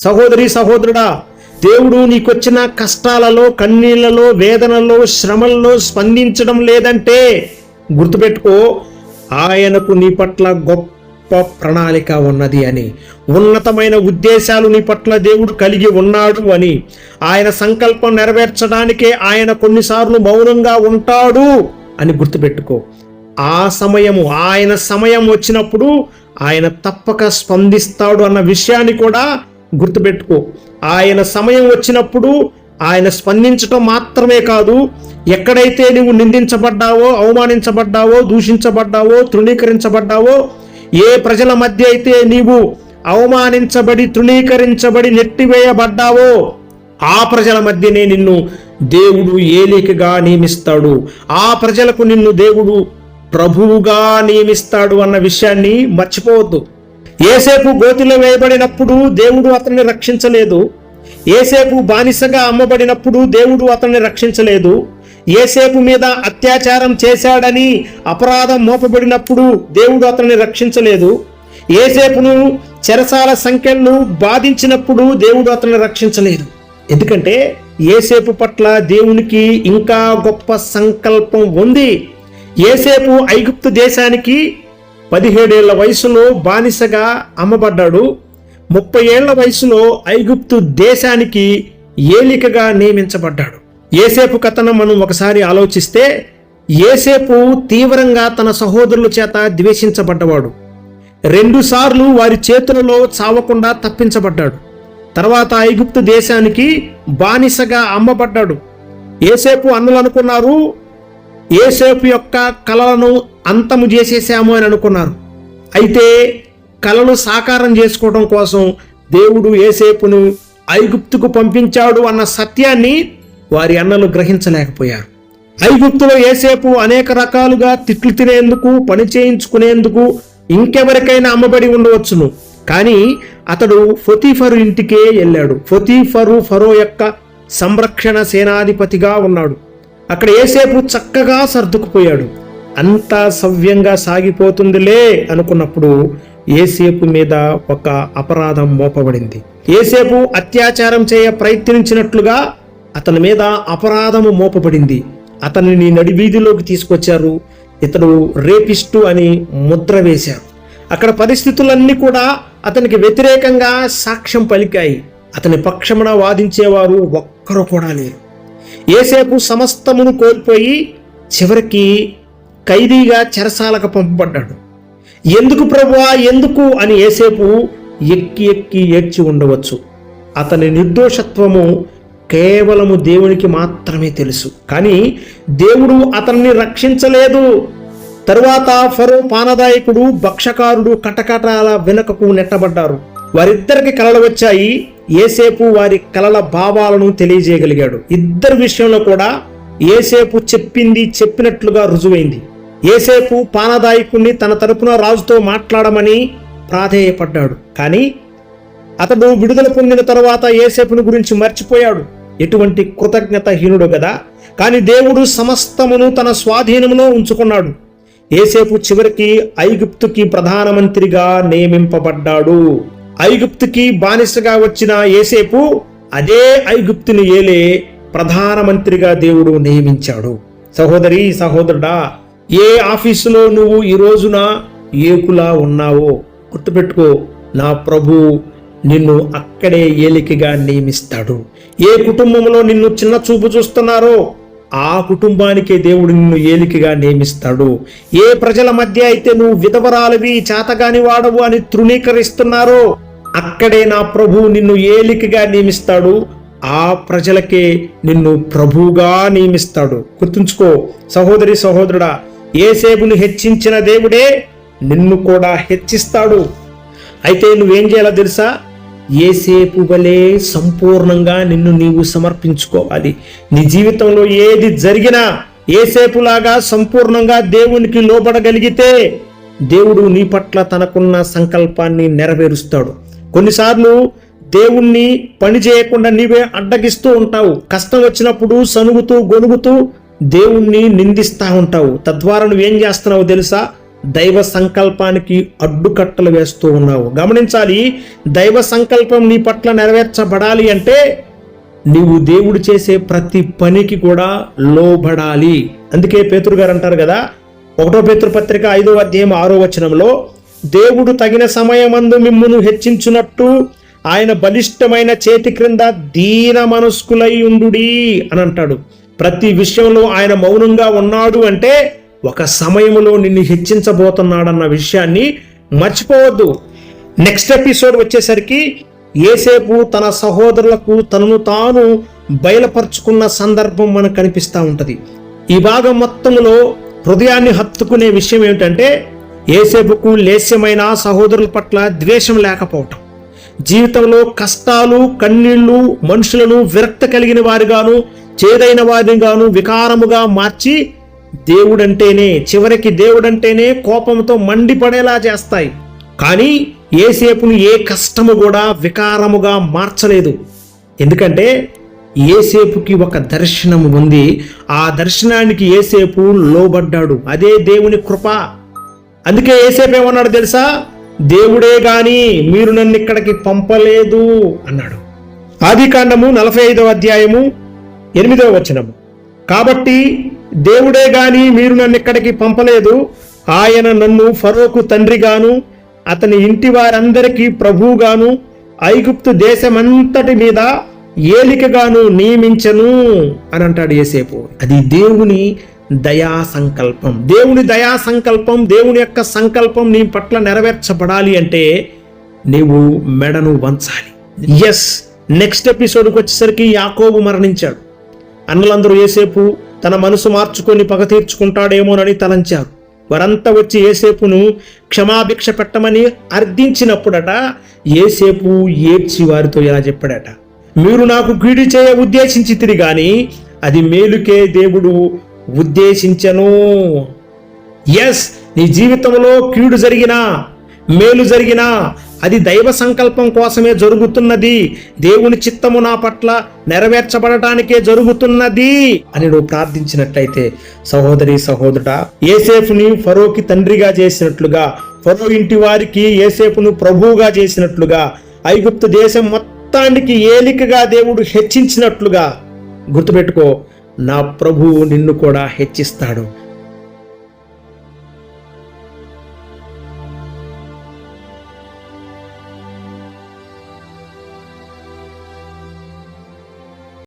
సహోదరి సహోదరుడా దేవుడు నీకొచ్చిన కష్టాలలో కన్నీళ్ళలో వేదనలో శ్రమల్లో స్పందించడం లేదంటే గుర్తుపెట్టుకో ఆయనకు నీ పట్ల గొప్ప ప్రణాళిక ఉన్నది అని ఉన్నతమైన ఉద్దేశాలు నీ పట్ల దేవుడు కలిగి ఉన్నాడు అని ఆయన సంకల్పం నెరవేర్చడానికే ఆయన కొన్నిసార్లు మౌనంగా ఉంటాడు అని గుర్తుపెట్టుకో. ఆ సమయము ఆయన సమయం వచ్చినప్పుడు ఆయన తప్పక స్పందిస్తాడు అన్న విషయాన్ని కూడా గుర్తుపెట్టుకో. ఆయన సమయం వచ్చినప్పుడు ఆయన స్పందించటం మాత్రమే కాదు ఎక్కడైతే నువ్వు నిందించబడ్డావో అవమానించబడ్డావో దూషించబడ్డావో తృణీకరించబడ్డావో ఏ ప్రజల మధ్య అయితే నీవు అవమానించబడి తృణీకరించబడి నెట్టివేయబడ్డావో ఆ ప్రజల మధ్యనే నిన్ను దేవుడు ఏలికగా నియమిస్తాడు. ఆ ప్రజలకు నిన్ను దేవుడు ప్రభువుగా నియమిస్తాడు అన్న విషయాన్ని మర్చిపోవద్దు. ఏసేపు గోతిలో వేయబడినప్పుడు దేవుడు అతన్ని రక్షించలేదు. ఏసేపు బానిసగా అమ్మబడినప్పుడు దేవుడు అతన్ని రక్షించలేదు. ఏసేపు మీద అత్యాచారం చేశాడని అపరాధం మోపబడినప్పుడు దేవుడు అతన్ని రక్షించలేదు. ఏసేపును చెరసాల సంఖ్యలను బాధించినప్పుడు దేవుడు అతన్ని రక్షించలేదు. ఎందుకంటే ఏసేపు పట్ల దేవునికి ఇంకా గొప్ప సంకల్పం ఉంది. ఏసేపు ఐగుప్తు దేశానికి పదిహేడేళ్ళ వయసులో బానిసగా అమ్మబడ్డాడు. ముప్పై ఏళ్ళ వయసులో ఐగుప్తు దేశానికి ఏలికగా నియమించబడ్డాడు. ఏసేపు కథను మనం ఒకసారి ఆలోచిస్తే ఏసేపు తీవ్రంగా తన సహోదరుల చేత ద్వేషించబడ్డవాడు. రెండుసార్లు వారి చేతులలో చావకుండా తప్పించబడ్డాడు. తర్వాత ఐగుప్తు దేశానికి బానిసగా అమ్మబడ్డాడు. ఏసేపు అన్నులు అనుకున్నారు ఏసేపు యొక్క కళలను అంతము చేసేసాము అని అనుకున్నారు. అయితే కళలు సాకారం చేసుకోవడం కోసం దేవుడు ఏసేపును ఐగుప్తుకు పంపించాడు అన్న సత్యాన్ని వారి అన్నలు గ్రహించలేకపోయారు. ఐగుప్తులో ఏసేపు అనేక రకాలుగా తిట్లు తినేందుకు పని చేయించుకునేందుకు ఇంకెవరికైనా అమ్మబడి ఉండవచ్చును. కానీ అతడు ఫొతీఫరు ఇంటికే వెళ్ళాడు. ఫొతీఫరు ఫరో యొక్క సంరక్షణ సేనాధిపతిగా ఉన్నాడు. అక్కడ ఏసేపు చక్కగా సర్దుకుపోయాడు. అంతా సవ్యంగా సాగిపోతుందిలే అనుకున్నప్పుడు ఏసేపు మీద ఒక అపరాధం మోపబడింది. ఏసేపు అత్యాచారం చేయ ప్రయత్నించినట్లుగా అతని మీద అపరాధము మోపబడింది. అతనిని నడివీధిలోకి తీసుకొచ్చారు. ఇతడు రేపిస్టు అని ముద్ర వేశారు. అక్కడ పరిస్థితులన్నీ కూడా అతనికి వ్యతిరేకంగా సాక్ష్యం పలికాయి. అతని పక్షమున వాదించేవారు ఒక్కరు కూడా లేరు. ఏసేపు సమస్తమును కోల్పోయి చివరికి ఖైదీగా చెరసాలకు పంపబడ్డాడు. ఎందుకు ప్రభువా? ఎందుకు? అని ఏసేపు ఎక్కి ఎక్కి ఏడ్చి ఉండవచ్చు. అతని నిర్దోషత్వము కేవలము దేవునికి మాత్రమే తెలుసు. కానీ దేవుడు అతన్ని రక్షించలేదు. తరువాత ఫరో పానదాయకుడు భక్షకారుడు కటకటాల వెనుకకు నెట్టబడ్డారు. వారిద్దరికి కలలు వచ్చాయి. ఏసేపు వారి కలల భావాలను తెలియజేయగలిగాడు. ఇద్దరి విషయంలో కూడా ఏసేపు చెప్పింది చెప్పినట్లుగా రుజువైంది. ఏసేపు పానదాయకుణ్ణి తన తరపున రాజుతో మాట్లాడమని ప్రాధేయపడ్డాడు. కానీ అతడు విడుదల పొందిన తర్వాత ఏసేపుని గురించి మర్చిపోయాడు. ఎటువంటి కృతజ్ఞతహీనుడు కదా కానీ దేవుడు సమస్తమును తన స్వాధీనంలో ఉంచుకున్నాడు. ఏసేపు చివరికి ఐగుప్తుకి ప్రధానమంత్రిగా నియమింపబడ్డాడు. ఐగుప్తుకి బానిసగా వచ్చిన ఏసేపు అదే ఐగుప్తుని ఏలే ప్రధానమంత్రిగా దేవుడు నియమించాడు. సహోదరి సహోదరుడా ఏ ఆఫీసులో నువ్వు ఈ రోజున ఏకులా ఉన్నావో గుర్తుపెట్టుకో నా ప్రభు నిన్ను అక్కడే ఏలికగా నియమిస్తాడు. ఏ కుటుంబంలో నిన్ను చిన్న చూపు చూస్తున్నారో ఆ కుటుంబానికే దేవుడు నిన్ను ఏలికగా నియమిస్తాడు. ఏ ప్రజల మధ్య అయితే నువ్వు విధవరాలవి చేతగాని వాడవు అని తృణీకరిస్తున్నారో అక్కడే నా ప్రభు నిన్ను ఏలికగా నియమిస్తాడు. ఆ ప్రజలకే నిన్ను ప్రభువుగా నియమిస్తాడు. గుర్తుంచుకో సహోదరి సహోదరుడా ఏసేపును హెచ్చించిన దేవుడే నిన్ను కూడా హెచ్చిస్తాడు. అయితే నువ్వేం చేయాలో తెలుసా? ఏసేపు వలే సంపూర్ణంగా నిన్ను నీవు సమర్పించుకోవాలి. నీ జీవితంలో ఏది జరిగినా ఏసేపులాగా సంపూర్ణంగా దేవునికి లోబడగలిగితే దేవుడు నీ పట్ల తనకున్న సంకల్పాన్ని నెరవేరుస్తాడు. కొన్నిసార్లు దేవుణ్ణి పని చేయకుండా నీవే అడ్డగిస్తూ ఉంటావు. కష్టం వచ్చినప్పుడు సనుగుతూ గొనుగుతూ దేవుణ్ణి నిందిస్తూ ఉంటావు. తద్వారా నువ్వేం చేస్తున్నావు తెలుసా? దైవ సంకల్పానికి అడ్డుకట్టలు వేస్తూ ఉన్నావు. గమనించాలి దైవ సంకల్పం నీ పట్ల నెరవేర్చబడాలి అంటే నీవు దేవుడు చేసే ప్రతి పనికి కూడా లోబడాలి. అందుకే పేతురు గారు అంటారు కదా ఒకటో పేతురు పత్రిక ఐదో అధ్యాయం ఆరో వచనంలో దేవుడు తగిన సమయమందు మిమ్మును హెచ్చించున్నట్టు ఆయన బలిష్టమైన చేతి క్రింద దీన మనస్కులై ఉండుడి అని అంటాడు. ప్రతి విషయంలో ఆయన మౌనంగా ఉన్నాడు అంటే ఒక సమయంలో నిన్ను హెచ్చించబోతున్నాడన్న విషయాన్ని మర్చిపోవద్దు. నెక్స్ట్ ఎపిసోడ్ వచ్చేసరికి ఏసేపు తన సహోదరులకు తనను తాను బయలుపరుచుకున్న సందర్భం మనకు కనిపిస్తూ ఉంటుంది. ఈ భాగం మొత్తంలో హృదయాన్ని హత్తుకునే విషయం ఏమిటంటే ఏసేపుకు లేస్యమైన సహోదరుల పట్ల ద్వేషం లేకపోవటం జీవితంలో కష్టాలు కన్నీళ్ళు మనుషులను విరక్త కలిగిన వారిగాను చేదైన వారిగాను వికారముగా మార్చి దేవుడంటేనే చివరికి దేవుడంటేనే కోపంతో మండిపడేలా చేస్తాయి. కానీ ఏసేపును ఏ కష్టము కూడా వికారముగా మార్చలేదు. ఎందుకంటే ఏసేపుకి ఒక దర్శనము ఉంది. ఆ దర్శనానికి ఏసేపు లోబడ్డాడు. అదే దేవుని కృప. అందుకే ఏసేపు ఏమన్నాడు తెలుసా? దేవుడే గాని మీరు నన్ను ఇక్కడికి పంపలేదు అన్నాడు. ఆది కాండము నలభై ఐదవ అధ్యాయము ఎనిమిదవ వచనము. కాబట్టి దేవుడే గాని మీరు నన్ను ఇక్కడికి పంపలేదు. ఆయన నన్ను ఫరోకు తండ్రిగాను అతని ఇంటి వారందరికీ ప్రభువుగాను ఐగుప్తు దేశమంతటి మీద ఏలికగాను నియమించను అని అంటాడు ఏసేపు అది దేవుని దయా సంకల్పం దేవుని దయా సంకల్పం దేవుని యొక్క సంకల్పం నీ పట్ల నెరవేర్చబడాలి అంటే నీవు మెడను వంచాలి. ఎస్ నెక్స్ట్ ఎపిసోడ్కి వచ్చేసరికి యాకోబు మరణించాడు. అన్నలందరూ ఏసేపు తన మనసు మార్చుకొని పగ తీర్చుకుంటాడేమోనని తలంచారు. వారంతా వచ్చి ఏసేపును క్షమాభిక్ష పెట్టమని అర్థించినప్పుడట ఏసేపు ఏడ్చి వారితో ఇలా చెప్పాడట మీరు నాకు కీడు చేయ ఉద్దేశించి తిరిగాని అది మేలుకే దేవుడు ఉద్దేశించను. ఎస్ నీ జీవితంలో కీడు జరిగినా మేలు జరిగినా అది దైవ సంకల్పం కోసమే జరుగుతున్నది. దేవుని చిత్తము నా పట్ల నెరవేర్చబడటానికే జరుగుతున్నది అని నువ్వు ప్రార్థించినట్లయితే సహోదరి సహోదరుడా ఏసేఫ్ని ఫరోకి తండ్రిగా చేసినట్లుగా ఫరో ఇంటి వారికి ఏసేపును ప్రభువుగా చేసినట్లుగా ఐగుప్తు దేశం మొత్తానికి ఏలికగా దేవుడు హెచ్చించినట్లుగా గుర్తుపెట్టుకో నా ప్రభువు నిన్ను కూడా హెచ్చిస్తాడు.